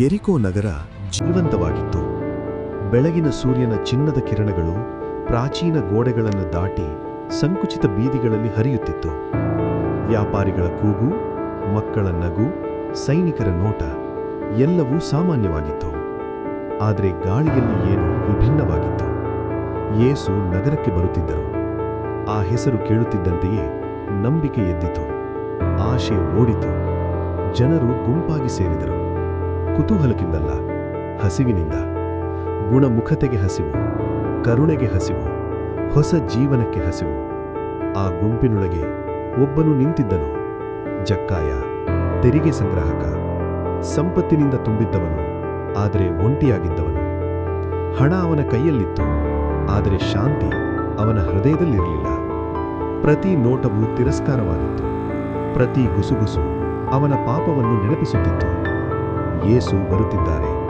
ಎರಿಕೋ ನಗರ ಜೀವಂತವಾಗಿತ್ತು. ಬೆಳಗಿನ ಸೂರ್ಯನ ಚಿನ್ನದ ಕಿರಣಗಳು ಪ್ರಾಚೀನ ಗೋಡೆಗಳನ್ನು ದಾಟಿ ಸಂಕುಚಿತ ಬೀದಿಗಳಲ್ಲಿ ಹರಿಯುತ್ತಿತ್ತು. ವ್ಯಾಪಾರಿಗಳ ಕೂಗು, ಮಕ್ಕಳ ನಗು, ಸೈನಿಕರ ನೋಟ ಎಲ್ಲವೂ ಸಾಮಾನ್ಯವಾಗಿತ್ತು. ಆದರೆ ಗಾಳಿಯಲ್ಲಿ ಏನು ವಿಭಿನ್ನವಾಗಿತ್ತು. ಯೇಸು ನಗರಕ್ಕೆ ಬರುತ್ತಿದ್ದರು. ಆ ಹೆಸರು ಕೇಳುತ್ತಿದ್ದಂತೆಯೇ ನಂಬಿಕೆ ಎದ್ದಿತು. ಆಶೆ ಓಡಿತು. ಜನರು ಗುಂಪಾಗಿ ಸೇರಿದರು. ಕುತೂಹಲಕ್ಕಿಂದಲ್ಲ, ಹಸಿವಿನಿಂದ. ಗುಣಮುಖತೆಗೆ ಹಸಿವು, ಕರುಣೆಗೆ ಹಸಿವು, ಹೊಸ ಜೀವನಕ್ಕೆ ಹಸಿವು. ಆ ಗುಂಪಿನೊಳಗೆ ಒಬ್ಬನು ನಿಂತಿದ್ದನು, ಜಕ್ಕಾಯ, ತೆರಿಗೆ ಸಂಗ್ರಾಹಕ. ಸಂಪತ್ತಿನಿಂದ ತುಂಬಿದ್ದವನು, ಆದರೆ ಒಂಟಿಯಾಗಿದ್ದವನು. ಹಣ ಅವನ ಕೈಯಲ್ಲಿತ್ತು, ಆದರೆ ಶಾಂತಿ ಅವನ ಹೃದಯದಲ್ಲಿರಲಿಲ್ಲ. ಪ್ರತಿ ನೋಟವು ತಿರಸ್ಕಾರವಾಗಿತ್ತು, ಪ್ರತಿ ಗುಸುಗುಸು ಅವನ ಪಾಪವನ್ನು ನೆನಪಿಸುತ್ತಿತ್ತು. ಯೇಸು ಬರುತ್ತಿದ್ದಾರೆ.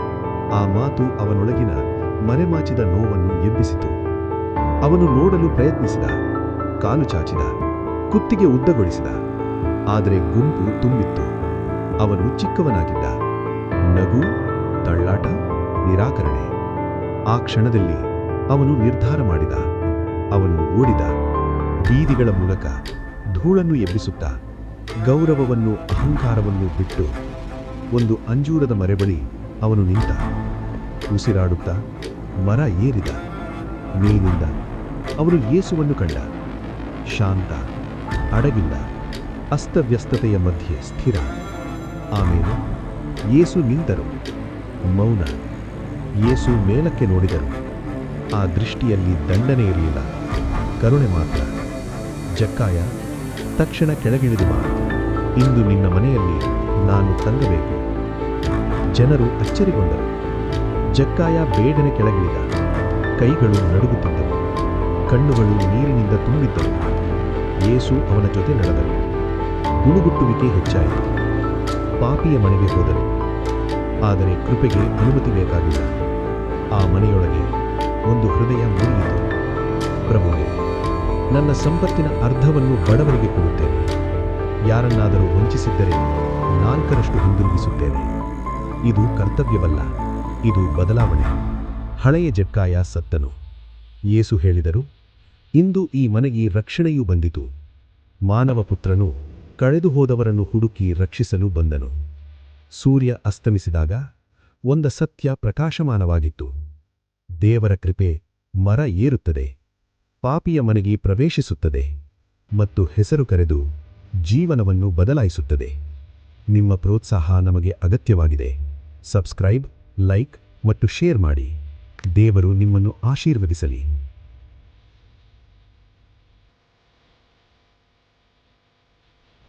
ಆ ಮಾತು ಅವನೊಳಗಿನ ಮರೆಮಾಚಿದ ನೋವನ್ನು ಎಬ್ಬಿಸಿತು. ಅವನು ನೋಡಲು ಪ್ರಯತ್ನಿಸಿದ, ಕಾಲು ಚಾಚಿದ, ಕುತ್ತಿಗೆ ಉದ್ದಗೊಳಿಸಿದ, ಆದರೆ ಗುಂಪು ತುಂಬಿತ್ತು. ಅವನು ಚಿಕ್ಕವನಾಗಿದ್ದ. ನಗು, ತಳ್ಳಾಟ, ನಿರಾಕರಣೆ. ಆ ಕ್ಷಣದಲ್ಲಿ ಅವನು ನಿರ್ಧಾರ ಮಾಡಿದ. ಅವನು ಓಡಿದ. ಬೀದಿಗಳ ಮೂಲಕ ಧೂಳನ್ನು ಎಬ್ಬಿಸುತ್ತ ಗೌರವವನ್ನು ಅಹಂಕಾರವನ್ನು ಬಿಟ್ಟು ಒಂದು ಅಂಜೂರದ ಮರೆಬಳಿ ಅವನು ನಿಂತ ಉಸಿರಾಡುತ್ತಾ ಮರ ಏರಿದ ಮೇಲಿಂದ ಅವರು ಯೇಸುವನ್ನು ಕಂಡ. ಶಾಂತ, ಅಡಗಿಲ್ಲ, ಅಸ್ತವ್ಯಸ್ತತೆಯ ಮಧ್ಯೆ ಸ್ಥಿರ. ಆಮೇಲೆ ಯೇಸು ನಿಂತರು. ಮೌನ. ಯೇಸು ಮೇಲಕ್ಕೆ ನೋಡಿದರು. ಆ ದೃಷ್ಟಿಯಲ್ಲಿ ದಂಡನೆ ಇರಲಿಲ್ಲ. ಕರುಣೆ ಮಾತ್ರ. ಜಕ್ಕಾಯ, ತಕ್ಷಣ ಕೆಳಗಿಳಿದು ಇಂದು ನಿನ್ನ ಮನೆಯಲ್ಲಿ ನಾನು ತಂಗಬೇಕು. ಜನರು ಅಚ್ಚರಿಗೊಂಡರು. ಜಕ್ಕಾಯ ಬೇಡನೆ ಕೆಳಗಿಳಿದ. ಕೈಗಳು ನಡುಗುತ್ತಿದ್ದವು. ಕಣ್ಣುಗಳು ನೀರಿನಿಂದ ತುಂಬಿದ್ದವು. ಯೇಸು ಅವನ ಜೊತೆ ನಡೆದರು. ಗುಣುಗುಟ್ಟುವಿಕೆ ಹೆಚ್ಚಾಯಿತು. ಪಾಪಿಯ ಮನೆಗೆ ಹೋದರು. ಆದರೆ ಕೃಪೆಗೆ ಅನುಮತಿ ಬೇಕಾಗಿಲ್ಲ. ಆ ಮನೆಯೊಳಗೆ ಒಂದು ಹೃದಯ ಮುರಿಯಿತು. ಪ್ರಭುವೆ, ನನ್ನ ಸಂಪತ್ತಿನ ಅರ್ಧವನ್ನು ಬಡವರಿಗೆ ಕೊಡುತ್ತೇನೆ. ಯಾರನ್ನಾದರೂ ವಂಚಿಸಿದ್ದರೆ ನಾಲ್ಕರಷ್ಟು ಹಿಂದಿರುಗಿಸುತ್ತೇನೆ. ಇದು ಕರ್ತವ್ಯವಲ್ಲ, ಇದು ಬದಲಾವಣೆ. ಹಳೆಯ ಜಕ್ಕಾಯ ಸತ್ತನು. ಯೇಸು ಹೇಳಿದರು, ಇಂದು ಈ ಮನೆಗೆ ರಕ್ಷಣೆಯೂ ಬಂದಿತು. ಮಾನವ ಪುತ್ರನು ಕಳೆದು ಹೋದವರನ್ನು ಹುಡುಕಿ ರಕ್ಷಿಸಲು ಬಂದನು. ಸೂರ್ಯ ಅಸ್ತಮಿಸಿದಾಗ ಒಂದ ಸತ್ಯ ಪ್ರಕಾಶಮಾನವಾಗಿತ್ತು. ದೇವರ ಕೃಪೆ ಮರ ಏರುತ್ತದೆ, ಪಾಪಿಯ ಮನೆಗೆ ಪ್ರವೇಶಿಸುತ್ತದೆ ಮತ್ತು ಹೆಸರು ಕರೆದು ಜೀವನವನ್ನು ಬದಲಾಯಿಸುತ್ತದೆ. ನಿಮ್ಮ ಪ್ರೋತ್ಸಾಹ ನಮಗೆ ಅಗತ್ಯವಾಗಿದೆ. ಸಬ್ಸ್ಕ್ರೈಬ್ ಲೈಕ್ ಮತ್ತು ಶೇರ್ ಮಾಡಿ. ದೇವರು ನಿಮ್ಮನ್ನು ಆಶೀರ್ವದಿಸಲಿ.